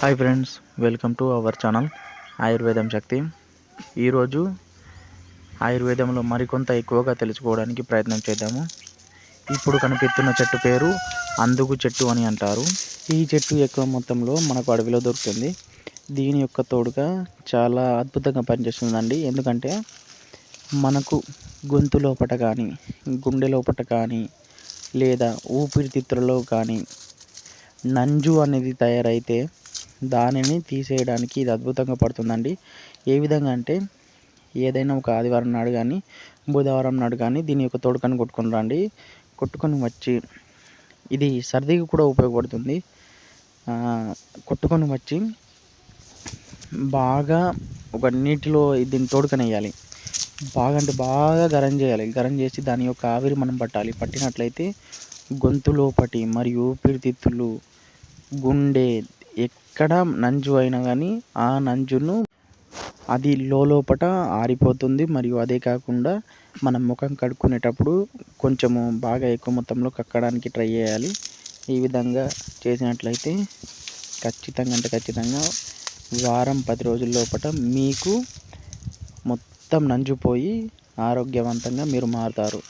Hi friends welcome to our channel ఆయుర్వేదం శక్తి ఈరోజు ఆయుర్వేదంలో మరికొంత ఎక్కువగా తెలుసుకోవడానికి ప్రయత్నం చేద్దాము. ఇప్పుడు కనిపిస్తున్న చెట్టు పేరు అందుకు చెట్టు అని అంటారు. ఈ చెట్టు ఎక్కువ మొత్తంలో మనకు అడవిలో దొరుకుతుంది. దీని యొక్క తోడుగా చాలా అద్భుతంగా పనిచేస్తుందండి. ఎందుకంటే మనకు గొంతు లోపట కానీ గుండె లోపట కానీ లేదా ఊపిరితిత్తులలో కానీ నంజు అనేది తయారైతే దానిని తీసేయడానికి ఇది అద్భుతంగా పడుతుందండి. ఏ విధంగా అంటే ఏదైనా ఒక ఆదివారం నాడు కానీ బుధవారం నాడు కానీ దీని యొక్క తోడుకని కొట్టుకుని రండి. కొట్టుకొని వచ్చి ఇది సర్దికి కూడా ఉపయోగపడుతుంది. కొట్టుకొని వచ్చి బాగా ఒక నీటిలో దీన్ని తోడుకని వేయాలి బాగా అంటే బాగా గరం చేయాలి. గరం చేసి దాని యొక్క ఆవిరి మనం పట్టాలి. పట్టినట్లయితే గొంతు లోపటి మరియు ఊపిరితిత్తులు గుండె ఎక్కడ నంజు అయినా కానీ ఆ నంజును అది లోపట ఆరిపోతుంది. మరియు అదే కాకుండా మనం ముఖం కడుక్కునేటప్పుడు కొంచెము బాగా ఎక్కువ మొత్తంలో కక్కడానికి ట్రై చేయాలి. ఈ విధంగా చేసినట్లయితే ఖచ్చితంగా అంటే ఖచ్చితంగా వారం పది రోజుల లోపల మీకు మొత్తం నంజుపోయి ఆరోగ్యవంతంగా మీరు మారుతారు.